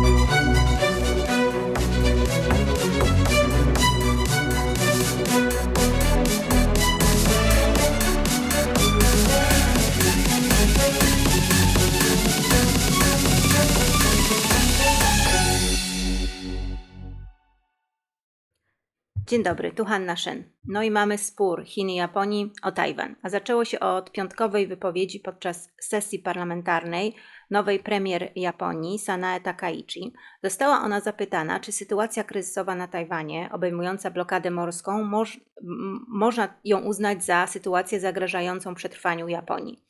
Thank you. Dzień dobry, tu Hanna Shen. No i mamy spór Chin i Japonii o Tajwan. A zaczęło się od piątkowej wypowiedzi podczas sesji parlamentarnej nowej premier Japonii, Sanae Takaichi. Została ona zapytana, czy sytuacja kryzysowa na Tajwanie, obejmująca blokadę morską, moż, m, można ją uznać za sytuację zagrażającą przetrwaniu Japonii.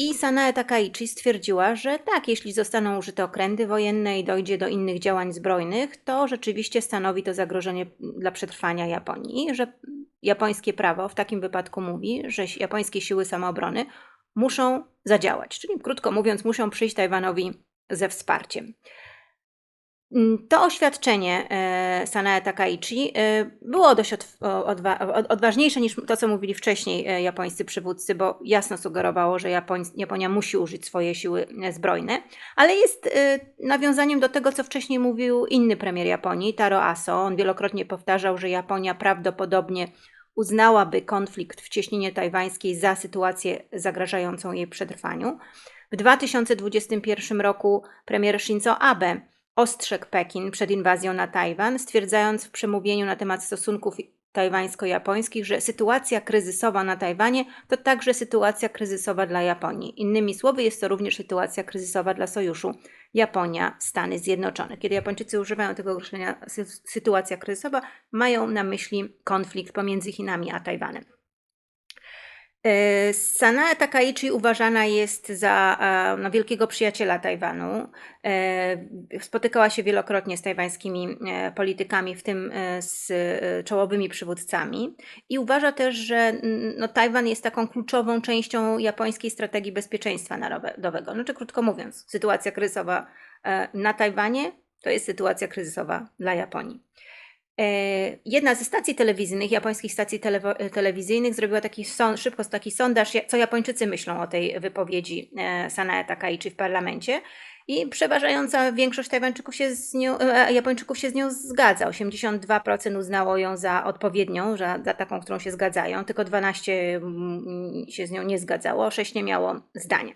I Sanae Takaichi stwierdziła, że tak, jeśli zostaną użyte okręty wojenne i dojdzie do innych działań zbrojnych, to rzeczywiście stanowi to zagrożenie dla przetrwania Japonii, że japońskie prawo w takim wypadku mówi, że japońskie siły samoobrony muszą zadziałać, czyli krótko mówiąc, muszą przyjść Tajwanowi ze wsparciem. Mm, to oświadczenie e, Sanae Takaichi e, było dość odważniejsze niż to, co mówili wcześniej e, japońscy przywódcy, bo jasno sugerowało, że Japonia musi użyć swoje siły zbrojne, ale jest nawiązaniem do tego, co wcześniej mówił inny premier Japonii, Taro Aso. On wielokrotnie powtarzał, że Japonia prawdopodobnie uznałaby konflikt w cieśninie tajwańskiej za sytuację zagrażającą jej przetrwaniu. W 2021 roku premier Shinzo Abe ostrzegł Pekin przed inwazją na Tajwan, stwierdzając w przemówieniu na temat stosunków tajwańsko-japońskich, że sytuacja kryzysowa na Tajwanie to także sytuacja kryzysowa dla Japonii. Innymi słowy, jest to również sytuacja kryzysowa dla sojuszu Japonia-Stany Zjednoczone. Kiedy Japończycy używają tego określenia sytuacja kryzysowa, mają na myśli konflikt pomiędzy Chinami a Tajwanem. E, Sanae Takaichi uważana jest za no, wielkiego przyjaciela Tajwanu. E, spotykała się wielokrotnie z tajwańskimi e, politykami, w tym z czołowymi przywódcami, i uważa też, że no, Tajwan jest taką kluczową częścią japońskiej strategii bezpieczeństwa narodowego. Znaczy, krótko mówiąc, sytuacja kryzysowa na Tajwanie to jest sytuacja kryzysowa dla Japonii. E, jedna ze stacji telewizyjnych, japońskich stacji tele, telewizyjnych, zrobiła taki son, szybko taki sondaż, co Japończycy myślą o tej wypowiedzi e, Sanae Takaichi w parlamencie. I przeważająca większość Tajwańczyków się z nią, e, Japończyków się z nią zgadza. 82% uznało ją za odpowiednią, za, za taką, którą się zgadzają, tylko 12% mm, się z nią nie zgadzało, 6 nie miało zdania.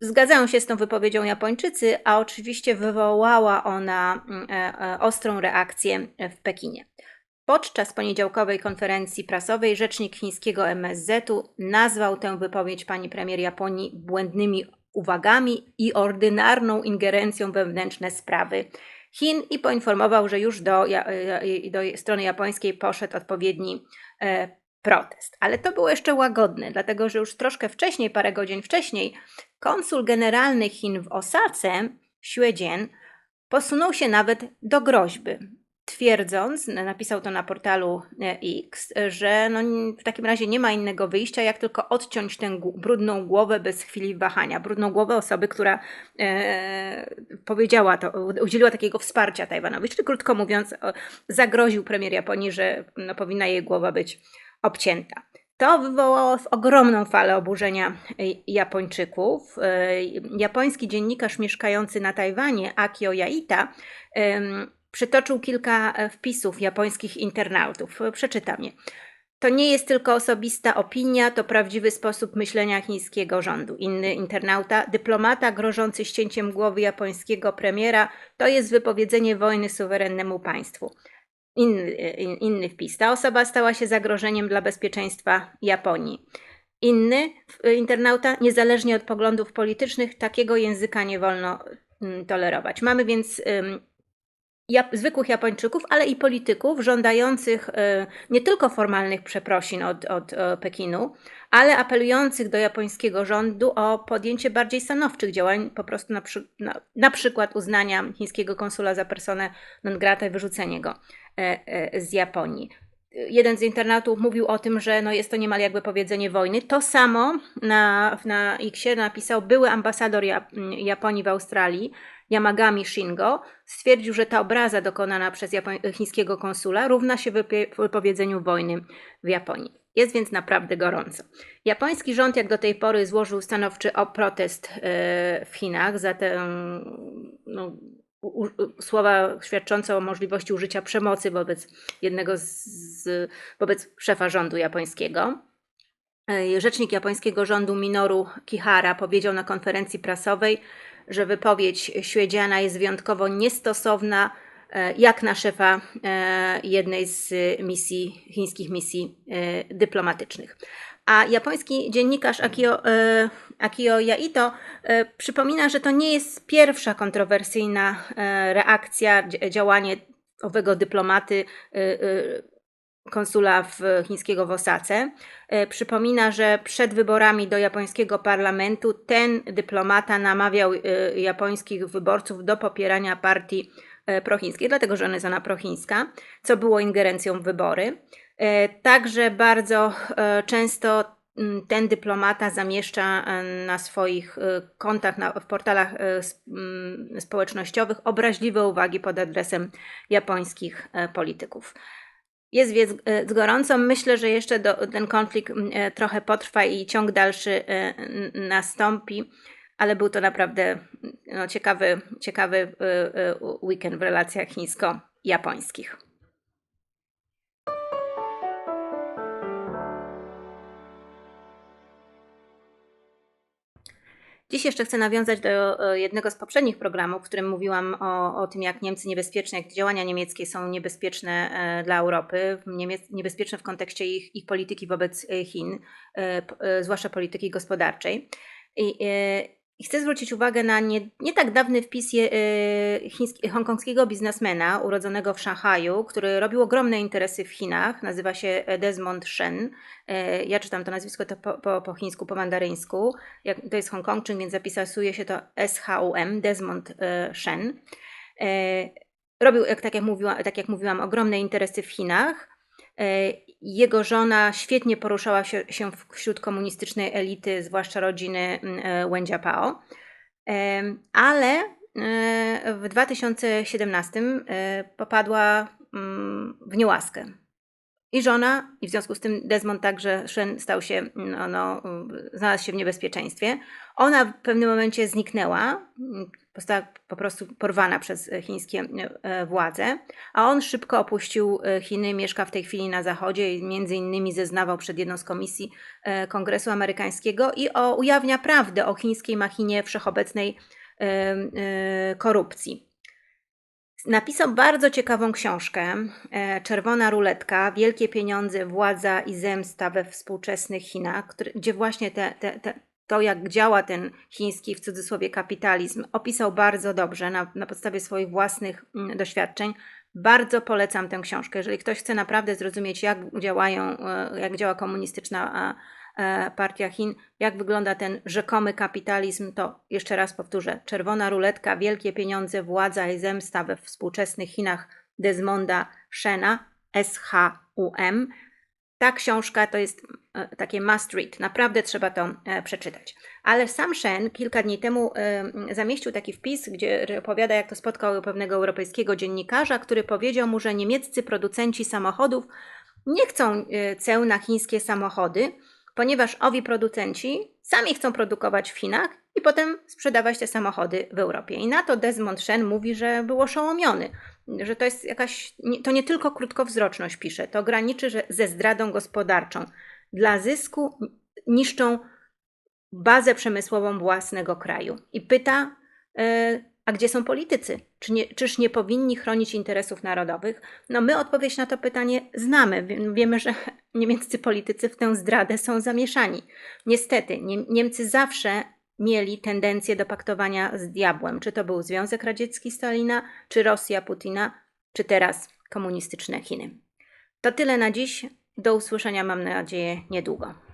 Zgadzają się z tą wypowiedzią Japończycy, a oczywiście wywołała ona mm, e, e, ostrą reakcję w Pekinie. Podczas poniedziałkowej konferencji prasowej rzecznik chińskiego MSZ-u nazwał tę wypowiedź pani premier Japonii błędnymi uwagami i ordynarną ingerencją we wewnętrzne sprawy Chin i poinformował, że już do, e, do strony japońskiej poszedł odpowiedni protest. Ale to było jeszcze łagodne, dlatego że już troszkę wcześniej, parę godzin wcześniej, konsul generalny Chin w Osace, Xuejian, posunął się nawet do groźby, twierdząc, napisał to na portalu e, X, że no w takim razie nie ma innego wyjścia, jak tylko odciąć tę brudną głowę bez chwili wahania. Brudną głowę osoby, która e, powiedziała to, udzieliła takiego wsparcia Tajwanowi, czyli krótko mówiąc, zagroził premier Japonii, że no, powinna jej głowa być obcięta. To wywołało ogromną falę oburzenia Japończyków. E, japoński dziennikarz mieszkający na Tajwanie, Akio Yaita, przytoczył kilka e, wpisów japońskich internautów. Przeczytam je. To nie jest tylko osobista opinia, to prawdziwy sposób myślenia chińskiego rządu. Inny internauta, dyplomata grożący ścięciem głowy japońskiego premiera, to jest wypowiedzenie wojny suwerennemu państwu inny, inny wpis. Ta osoba stała się zagrożeniem dla bezpieczeństwa Japonii. Inny internauta, niezależnie od poglądów politycznych, takiego języka nie wolno mm, tolerować. Mamy więc zwykłych Japończyków, ale i polityków żądających e, nie tylko formalnych przeprosin od, od e, Pekinu, ale apelujących do japońskiego rządu o podjęcie bardziej stanowczych działań, po prostu na, przy, na, na przykład uznania chińskiego konsula za personę non grata i wyrzucenie go z Japonii jeden z internautów mówił o tym, że no jest to niemal jakby powiedzenie wojny. To samo na, na Xie napisał były ambasador Japonii w Australii, Yamagami Shingo, stwierdził, że ta obraza dokonana przez Japoń- chińskiego konsula równa się wypowiedzeniu wojny w Japonii. Jest więc naprawdę gorąco. Japoński rząd jak do tej pory złożył stanowczy protest e, w Chinach za tę no, u, u, słowa świadczące o możliwości użycia przemocy wobec jednego z, z wobec szefa rządu japońskiego. E, rzecznik japońskiego rządu Minoru Kihara powiedział na konferencji prasowej, że wypowiedź Świedziana jest wyjątkowo niestosowna e, jak na szefa e, jednej z misji, chińskich misji dyplomatycznych. A japoński dziennikarz Akio, Akio Yaito przypomina, że to nie jest pierwsza kontrowersyjna reakcja, działanie owego dyplomaty konsula w, chińskiego w Osace. E, przypomina, że przed wyborami do japońskiego parlamentu ten dyplomata namawiał e, japońskich wyborców do popierania partii e, prochińskiej, dlatego że ona jest ona prochińska, co było ingerencją w wybory. Także bardzo często ten dyplomata zamieszcza na swoich kontach, na, w portalach społecznościowych obraźliwe uwagi pod adresem japońskich polityków. Jest więc e, gorąco. Myślę, że jeszcze do, ten konflikt e, trochę potrwa i ciąg dalszy e, nastąpi, ale był to naprawdę no, ciekawy, ciekawy weekend w relacjach chińsko-japońskich. Dziś jeszcze chcę nawiązać do e, jednego z poprzednich programów, w którym mówiłam o, o tym, jak Niemcy niebezpieczne, jak działania niemieckie są niebezpieczne e, dla Europy, niebezpieczne w kontekście ich, ich polityki wobec e, Chin, zwłaszcza polityki gospodarczej. I, i chcę zwrócić uwagę na nie, nie tak dawny wpis je, y, chiński, hongkongskiego biznesmena urodzonego w Szanghaju, który robił ogromne interesy w Chinach. Nazywa się Desmond Shen. Y, ja czytam to nazwisko to po, po, po chińsku, po mandaryńsku. Jak, to jest Hongkongczyk, więc zapisuje się to S-H-U-M, Desmond y, Shen. Robił, jak, tak, jak tak jak mówiłam, ogromne interesy w Chinach. E, jego żona świetnie poruszała się, wśród komunistycznej elity, zwłaszcza rodziny mm, e, Wen Jiapao, e, ale w 2017 popadła mm, w niełaskę. I żona, i w związku z tym Desmond także Shen stał się, no, no, znalazł się w niebezpieczeństwie. Ona w pewnym momencie zniknęła, została po prostu porwana przez chińskie e, władze, a on szybko opuścił e, Chiny, mieszka w tej chwili na zachodzie i między innymi zeznawał przed jedną z komisji e, Kongresu Amerykańskiego i o, ujawnia prawdę o chińskiej machinie wszechobecnej korupcji. Napisał bardzo ciekawą książkę Czerwona ruletka, Wielkie pieniądze, władza i zemsta we współczesnych Chinach, gdzie właśnie te, te, te, to, jak działa ten chiński w cudzysłowie kapitalizm, opisał bardzo dobrze na, na podstawie swoich własnych mm, doświadczeń. Bardzo polecam tę książkę. Jeżeli ktoś chce naprawdę zrozumieć, jak działają, e, jak działa komunistyczna e, partia Chin, jak wygląda ten rzekomy kapitalizm, to jeszcze raz powtórzę: czerwona ruletka, wielkie pieniądze, władza i zemsta we współczesnych Chinach Desmonda Shena, S-H-U-M. Ta książka to jest e, takie must read, naprawdę trzeba to e, przeczytać. Ale sam Shen kilka dni temu e, zamieścił taki wpis, gdzie opowiada, jak to spotkał pewnego europejskiego dziennikarza, który powiedział mu, że niemieccy producenci samochodów nie chcą ceł na chińskie samochody, ponieważ owi producenci sami chcą produkować w Chinach i potem sprzedawać te samochody w Europie. I na to Desmond Shen mówi, że był oszołomiony, że to jest jakaś, to nie tylko krótkowzroczność pisze, to graniczy że ze zdradą gospodarczą. Dla zysku niszczą bazę przemysłową własnego kraju. I pyta, yy, a gdzie są politycy? Czy nie, czyż nie powinni chronić interesów narodowych? No my odpowiedź na to pytanie znamy. Wiemy, że niemieccy politycy w tę zdradę są zamieszani. Niestety, Niemcy zawsze mieli tendencję do paktowania z diabłem. Czy to był Związek Radziecki Stalina, czy Rosja Putina, czy teraz komunistyczne Chiny. To tyle na dziś. Do usłyszenia, mam nadzieję, niedługo.